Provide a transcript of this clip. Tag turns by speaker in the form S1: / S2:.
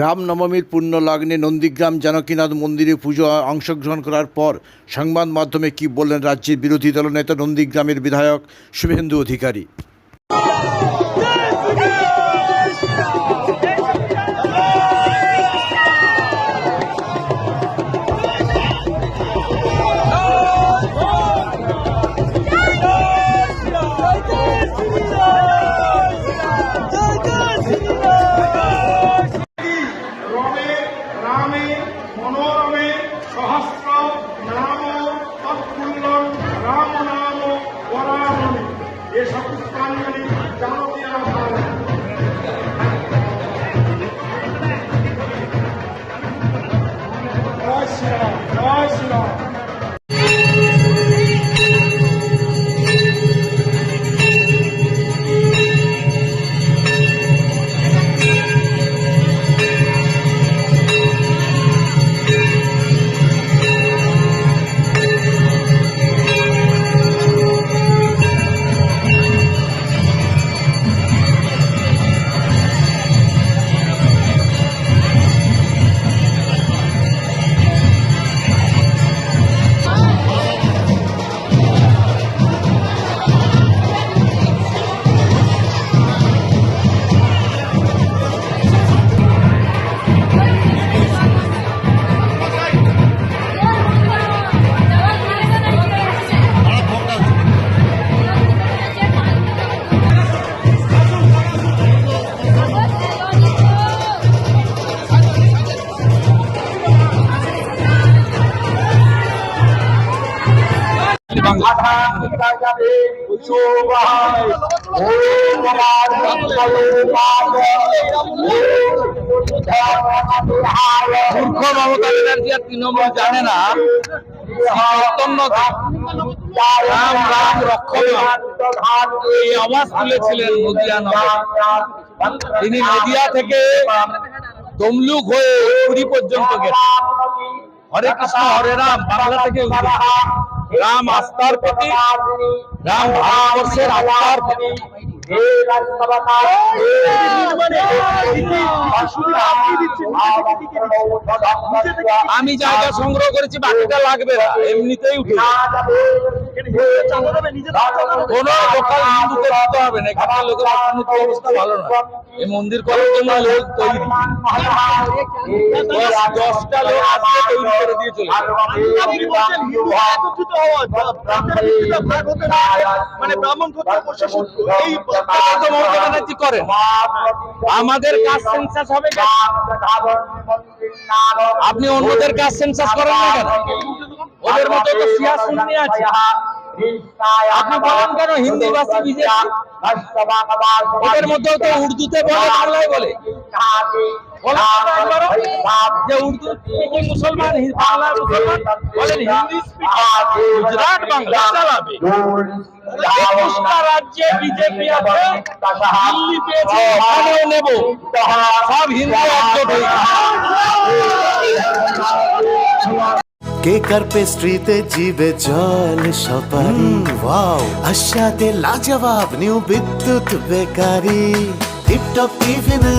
S1: রামনবমীর পুণ্য লগ্নে নন্দীগ্রাম জানকীনাথ মন্দিরে পুজো অংশগ্রহণ করার পর সংবাদ মাধ্যমে কি বললেন রাজ্যের বিরোধী দলনেতা নন্দীগ্রামের বিধায়ক শুভেন্দু অধিকারী?
S2: রামে মনোরমে সহস্র নাম তৎপুল্য রাম নাম পরামণি এ সপুষ্পাঞ্জলি জানতীয় জয় শ্রীরাম জয় শ্রীরাম।
S3: মূর্খ মমতা ব্যানার্জি আর তৃণমূল জানে না। তুলেছিলেন তিনি নদিয়া থেকে তমলুক হয়ে পুরী পর্যন্ত গেছেন। হরে কৃষ্ণ, হরে রাম, বাংলা থেকে राम आस्थार पति राम भाव से राजतार पति আমি জায়গা সংগ্রহ করেছি বাকিটা লাগবে না এমনিতেই উঠে কোন লোকাল হিন্দুকে দিতে হবে না এখানে লোকের অর্থনৈতিক অবস্থা ভালো না এই মন্দির করার জন্য লোক তৈরি দশটা লোক আজকে তৈরি করে দিয়ে চলে
S4: মানে ব্রাহ্মণ এই
S3: তো মমতা ব্যানার্জি করেন আমাদের কাজ সেন্সাস হবে আপনি অন্যদের কাজ সেন্সাস করেন না কেন? ওদের মতো তো সিয়া শুননি আছে। আপনি বলেন কেন হিন্দি ভাষী বিজেপি ওদের মধ্যেও তো উর্দুতে বলে বাংলায় বলে। যে উর্দু speaking মুসলমান বাংলা মুসলমান বলেন হিন্দি speaking গুজরাট বাংলা চালাবে? একুশটা রাজ্যে বিজেপি আছে। দিল্লি পেয়েছে নেব। সব হিন্দু একজোট
S5: কেকার পেস্ট্রিতে জিবে জল সপারি? ওয়াও আশাতে লাজবাব নিউ বিদ্যুৎ বেকারি। টিপটপ টিফিনে